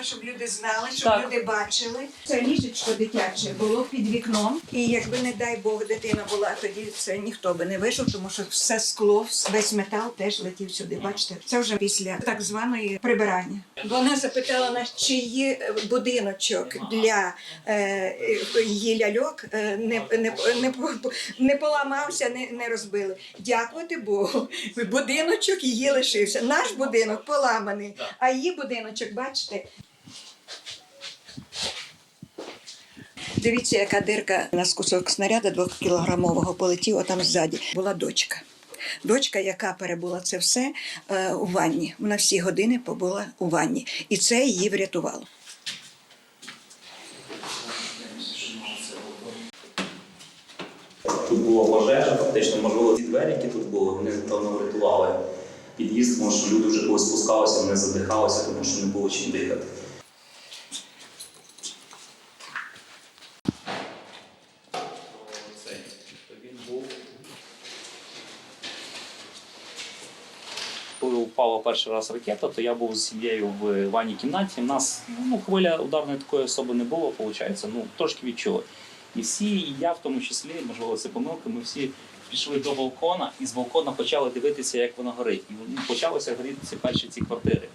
треба, щоб люди знали, щоб Так. люди бачили. Це ліжечко дитяче було під вікном. І якби, не дай Бог, дитина була, тоді це ніхто би не вийшов, тому що все скло, весь метал теж летів сюди. Бачите, це вже після так званої прибирання. Вона запитала нас, чи є будиночок для е, е, її ляльок е, не, не, не, по- не поламався, не, не розбили. Дякувати Богу. Будиночок її лишився. Наш будинок поламаний, а її будиночок, бачите. Дивіться, яка дирка у нас кусок снаряда двохкілограмового полетів, а там ззаді була дочка. Дочка, яка перебула це все е, у ванні. Вона всі години побула у ванні. І це її врятувало. Тут була пожежа, фактично, можливо, ці двері, які тут були, вони напевно врятували під'їзд, тому що люди вже коли спускалися, вони задихалися, тому що не було чим дихати. Цей, то він був. Коли впала перший раз ракета, то я був з сім'єю в ванній кімнаті. У нас ну, хвиля ударної такої особи не було, виходить, ну трошки відчули. І всі, і я в тому числі, можливо, це помилка, ми всі пішли до балкона і з балкона почали дивитися, як воно горить. І ну, почалося горіти перші ці квартири.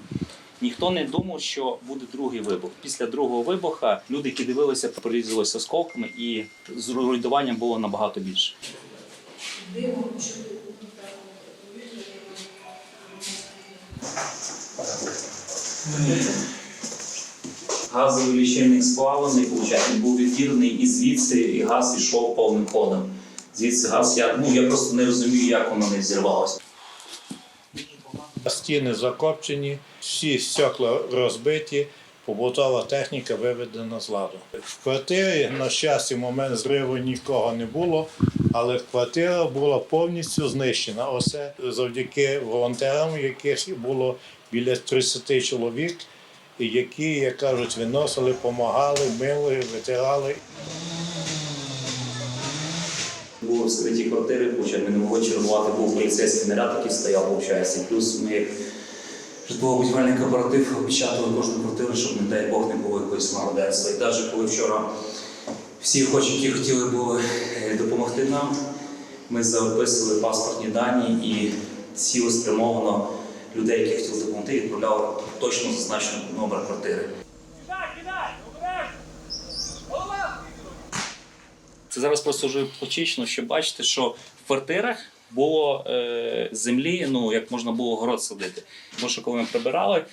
Ніхто не думав, що буде другий вибух. Після другого вибуха люди, які дивилися, прорізалися осколками, і з руйнуванням було набагато більше. Газовий лічильник сплавлений, він був відірний і звідси і газ йшов повним ходом. Звідси газ, я, ну, я просто не розумію, як воно не зірвалося. Стіни закопчені, всі стекла розбиті, побутова техніка виведена з ладу. В квартирі, на щастя, в момент зриву нікого не було, але квартира була повністю знищена. Оце завдяки волонтерам, яких було біля 30 чоловік, які, як кажуть, виносили, допомагали, мили, витирали. Були вскриті квартири, виходить, ми не могли чергувати, був поліцейський наряд, який стояв, виходить. Плюс ми, житлово-будівельний кооператив, опечатали кожну квартиру, щоб, не дай Бог, не було якоїсь мародерства. І навіть коли вчора всі охочі, які хотіли були е, допомогти нам, ми записували паспортні дані і цілеспрямовано людей, які хотіли допомогти, відправляли точно зазначений номер квартири. Це зараз просто вже почечно, щоб бачити, що в квартирах було е, землі, ну як можна було город садити. Тому що коли ми прибирали,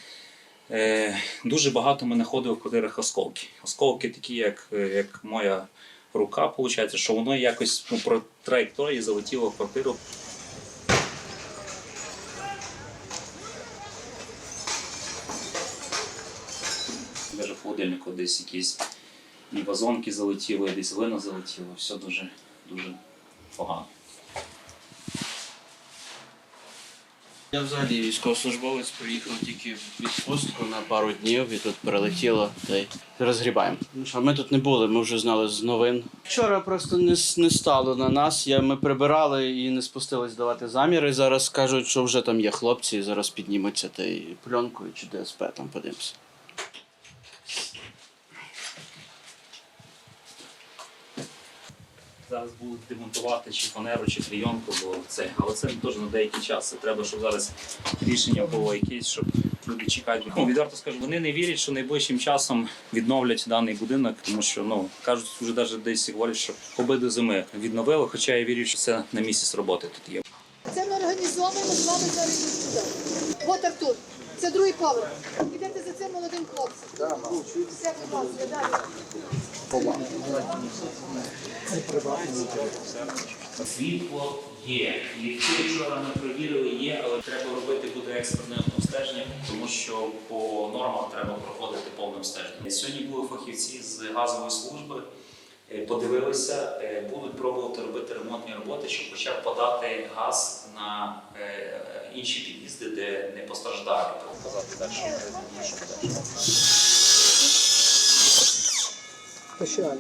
е, дуже багато ми знаходили в квартирах осколки. Осколки такі, як, е, як моя рука, виходить, що воно якось ну, про траєкторії залетіло в квартиру. Навіть в холодильнику десь якісь і вазонки залетіли, і десь глина залетіла. Все дуже, дуже погано. Я взагалі військовослужбовець приїхав тільки в відпустку на пару днів і тут прилетіло та й розгрібаємо. Ну що, ми тут не були, ми вже знали з новин. Вчора просто не, не стало на нас. Я, ми прибирали і не спустились давати заміри. Зараз кажуть, що вже там є хлопці, і зараз піднімуться та й пленкою чи ДСП там подивимося. Зараз будуть демонтувати чи фанеру, чи клейонку, бо це, але це теж на деякий час. Це треба, щоб зараз рішення було якесь, щоб люди чекають. Ну, відверто скажу, вони не вірять, що найближчим часом відновлять даний будинок, тому що ну кажуть, вже навіть десь говорять, що обидві зими відновили. Хоча я вірю, що це на місяць роботи тут є. Це ми організовуємо з вами зараз сюди. От Артур, це другий поверх. Ідете за цим молодим хлопцем. Все, будь ласка, далі. Світло є. Ліфти вчора ми перевірили, є, але треба робити буде експертне обстеження, тому що по нормах треба проходити повне обстеження. Сьогодні були фахівці з газової служби, е, подивилися, е, будуть пробувати робити ремонтні роботи, щоб хоча б подати газ на е, інші під'їзди, де не постраждалі. Показати далі. що. Пощалі.